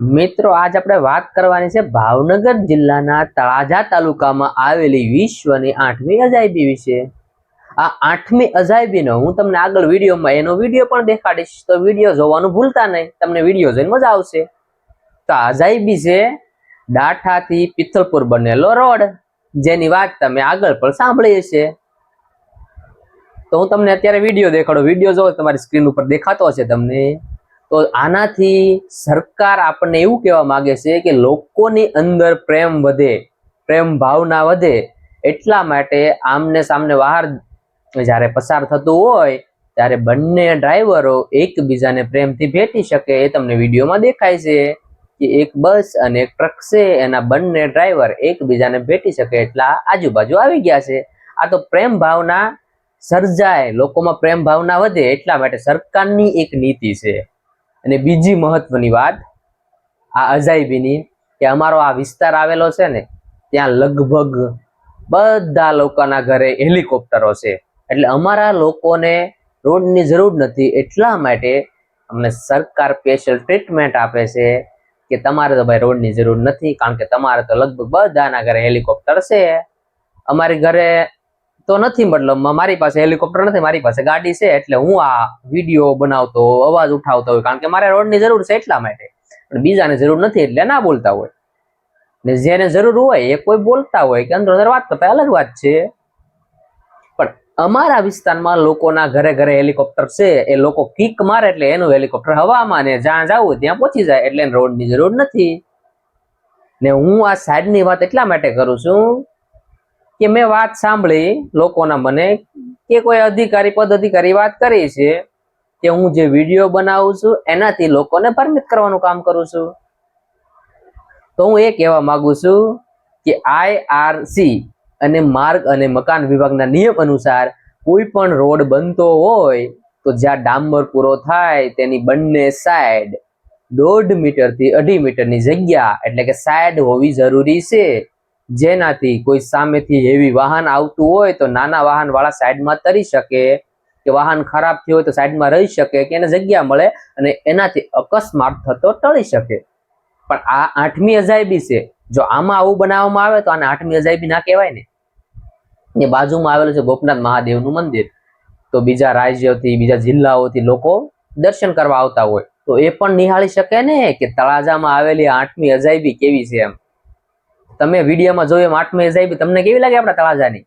મિત્રો, આજ આપણે વાત કરવાની છે ભાવનગર જિલ્લાના તળાજા તાલુકામાં આવેલી વિશ્વની આઠમી અજાયબી વિશે. આ આઠમી અજાયબીનો હું તમને આગળ વિડીયોમાં, એનો વીડિયો પણ દેખાડીશ, તો વીડિયો જોવાનું ભૂલતા નહીં, તમને વીડિયો જોઈને મજા આવશે. તો અજાયબી છે ડાઠાથી પિથલપુર બનેલો રોડ, જેની વાત તમે આગળ પણ સાંભળી હશે. તો હું તમને અત્યારે વીડિયો દેખાડો, વીડિયો જો તમારી સ્ક્રીન ઉપર દેખાતો હશે તમને. તો આનાથી સરકાર આપણને એવું કહેવા માંગે છે કે લોકોની અંદર પ્રેમ વધે, પ્રેમ ભાવના વધે એટલા માટે આમને સામને બહાર જ્યારે પસાર થતું હોય ત્યારે બંને ડ્રાઈવરો એકબીજાને પ્રેમથી ભેટી શકે એ તમને વિડીયોમાં દેખાય છે કે એક બસ અને એક ટ્રક છે, એના બંને ડ્રાઈવર એકબીજાને ભેટી શકે એટલા આજુબાજુ આવી ગયા છે. આ તો પ્રેમ ભાવના સર્જાય, લોકોમાં પ્રેમ ભાવના વધે એટલા માટે સરકારની એક નીતિ છે. અને બીજી મહત્વની વાત આ અજાયબીની કે અમારો આ વિસ્તાર આવેલો છે ને, ત્યાં લગભગ બધા લોકોના ઘરે હેલિકોપ્ટરો છે. એટલે અમારા લોકોને રોડની જરૂર નથી, એટલા માટે અમને સરકાર સ્પેશિયલ ટ્રીટમેન્ટ આપે છે કે તમારે તો ભાઈ રોડની જરૂર નથી, કારણ કે તમારે તો લગભગ બધાના ઘરે હેલિકોપ્ટર છે. અમારી ઘરે તો નથી મતલબ મારી પાસે હેલિકોપ્ટર નથી, મારી પાસે ગાડી છે એટલે હું આ વીડિયો બનાવતો, અવાજ ઉઠાવતો હોય. કારણ કે મારે રોડની જરૂર છે એટલા માટે. પણ બીજાને જરૂર નથી એટલે ના બોલતા હોય. ને જેને જરૂર હોય એ કોઈ બોલતા હોય કે અંદર અંદર વાત કરતા અલગ વાત છે. પણ અમારા વિસ્તારમાં લોકોના ઘરે ઘરે હેલિકોપ્ટર છે, એ લોકો કિક મારે એટલે એનું હેલિકોપ્ટર હવામાં ને જ્યાં જવું ત્યાં પહોંચી જાય એટલે રોડની જરૂર નથી. ને હું આ સાઈડની વાત એટલા માટે કરું છું કે મેં વાત સાંભળી, લોકોના મને કે કોઈ અધિકારી પદ અધિકારી વાત કરી છે કે હું જે વીડિયો બનાવું છું, એનાથી લોકોને પરમિત કરવાનું કામ કરું છું. તો હું એ કહેવા માંગુ છું કે આઈઆરસી અને માર્ગ અને મકાન વિભાગના નિયમ અનુસાર કોઈ પણ રોડ બનતો હોય તો જ્યાં ડામર પૂરો થાય તેની બંને સાઈડ દોઢ મીટરથી અઢી મીટરની જગ્યા, એટલે કે સાઈડ હોવી જરૂરી છે. જેનાથી કોઈ સામેથી હેવી વાહન આવતું હોય તો નાના વાહન વાળા સાઈડમાં તરી શકે, કે વાહન ખરાબ થયું હોય તો સાઈડમાં રહી શકે, કે એને જગ્યા મળે અને એનાથી અકસ્માત થતો ટળી શકે. પણ આ આઠમી અજાયબી છે. જો આમાં આવું બનાવવામાં આવે તો આને આઠમી અજાયબી ના કહેવાય ને. એ બાજુમાં આવેલું છે ગોપનાથ મહાદેવનું મંદિર. તો બીજા રાજ્યોથી, બીજા જિલ્લાઓથી લોકો દર્શન કરવા આવતા હોય. તો એ પણ નિહાળી શકે ને કે તળાજામાં આવેલી આઠમી અજાયબી કેવી છે એમ. તમે વિડીયોમાં જોયું એમ આઠમી સાહેબ તમને કેવી લાગે આપણા તળાજાની?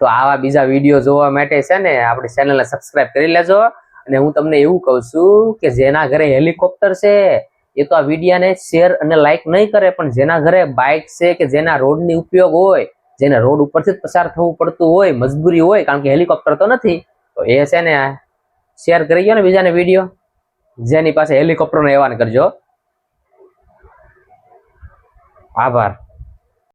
તો આવા બીજા વીડિયો જોવા માટે છે ને, આપણી ચેનલને સબસ્ક્રાઇબ કરી લેજો. અને હું તમને એવું કહું છું કે જેના ઘરે હેલિકોપ્ટર છે, એ તો આ વિડીયાને શેર અને લાઇક નહીં કરે, પણ જેના ઘરે બાઇક છે કે જેના રોડની ઉપયોગ હોય, જેને રોડ ઉપરથી જ પસાર થવું પડતું હોય, મજબૂરી હોય, કારણ કે હેલિકોપ્ટર તો નથી, તો એ છે ને શેર કરી ગયો ને બીજાને વીડિયો. જેની પાસે હેલિકોપ્ટરનો એવાન કરજો. આભાર.